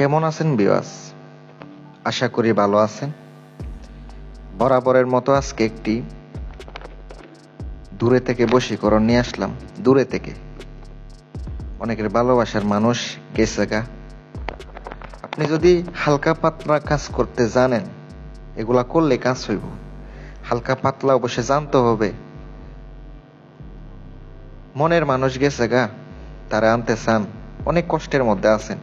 কেমন আছেন বিওয়াস আশা করি ভালো আছেন। বরাবরের মতো আজকে একটি দূরে থেকে বশীকরণ নিয়ে আসলাম। দূরে থেকে। অনেকের ভালোবাসার মানুষ গেছে গা। আপনি যদি হালকা পাতলা কাজ করতে জানেন, এগুলা করলে কাজ হইব। হালকা পাতলা অবশ্যই জানতে হবে। মনের মানুষ গেছে গা, তারা আনতে চান, অনেক কষ্টের মধ্যে আছেন।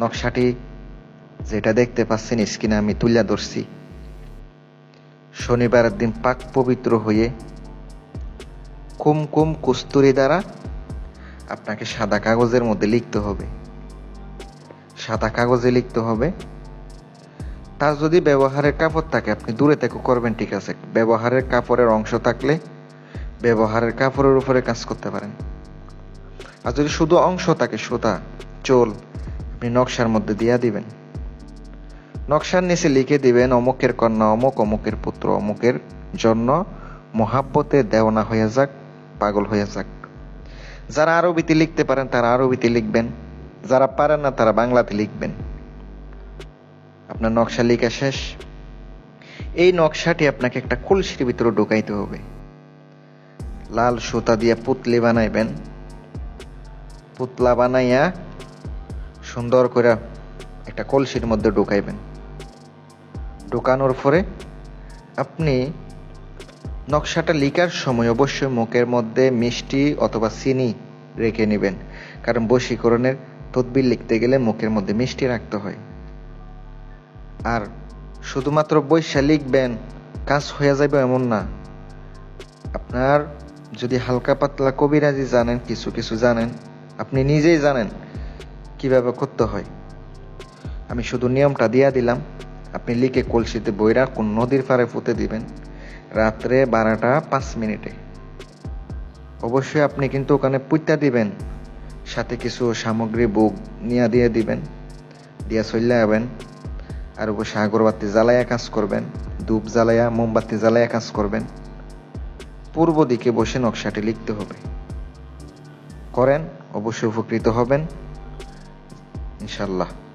নকশাটি যেটা দেখতে পাচ্ছেন স্ক্রিনে আমি তুলিয়া ধরছি। শনিবারের দিন পাক পবিত্র হয়ে কুমকুম কুস্তুরি দ্বারা আপনাকে সাদা কাগজের মধ্যে লিখতে হবে। সাদা কাগজে লিখতে হবে। তার যদি ব্যবহারের কাপড় থাকে, আপনি দূরে থেকে করবেন, ঠিক আছে। ব্যবহারের কাপড়ের অংশ থাকলে ব্যবহারের কাপড়ের উপরে কাজ করতে পারেন। আর যদি শুধু অংশ থাকে, সুতা, চোল আপনি নকশার মধ্যে দিয়া দিবেন। নকশার নিচে লিখে দিবেন, অমুকের কন্যা অমুক, অমুকের পুত্র অমুকের জন্য মহাব্বতে দেওনা হয়ে যাক, পাগল হয়ে যাক। যারা আরবিতে লিখতে পারেন, তারা আরবিতে লিখবেন। যারা পারেন না, তারা বাংলাতে লিখবেন। আপনার নকশা লেখা শেষ। এই নকশাটি আপনাকে একটা কলসির ভিতরে ঢুকাইতে হবে। লাল সুতা দিয়ে পুতলি বানাইবেন। পুতলা বানাইয়া সুন্দর করে একটা কলসির মধ্যে ঢুকাইবেন। ঢুকানোর পরে আপনি নকশাটা লিখার সময় অবশ্যই মুখের মধ্যে মিষ্টি অথবা চিনি রেখে নেবেন। কারণ বশীকরণের তদবির লিখতে গেলে মুখের মধ্যে মিষ্টি রাখতে হয়। আর শুধুমাত্র বৈশা লিখবেন, কাজ হয়ে যাবে এমন না। আপনার যদি হালকা পাতলা কবিরাজি জানেন, কিছু কিছু জানেন, আপনি নিজেই জানেন কীভাবে করতে হয়? আমি শুধু নিয়মটা দিয়া দিলাম। আপনি লিখে কলসিতে বইরা কোন নদীর পাড়ে পুঁতে দিবেন। রাত্রে বারোটা পাঁচ মিনিটে। অবশ্যই আপনি কিন্তু ওখানে পুঁতা দিবেন। সাথে কিছু সামগ্রী, বুক নিয়ে দিয়ে দিবেন। দিয়া চলে যাবেন আর অবশ্যই আগরবাতি জ্বালাইয়া কাজ করবেন। ধূপ জ্বালাইয়া, মোমবাতি জ্বালাইয়া কাজ করবেন। পূর্ব দিকে বসে নকশাটি লিখতে হবে। করেন, অবশ্যই উপকৃত হবেন। إن شاء الله.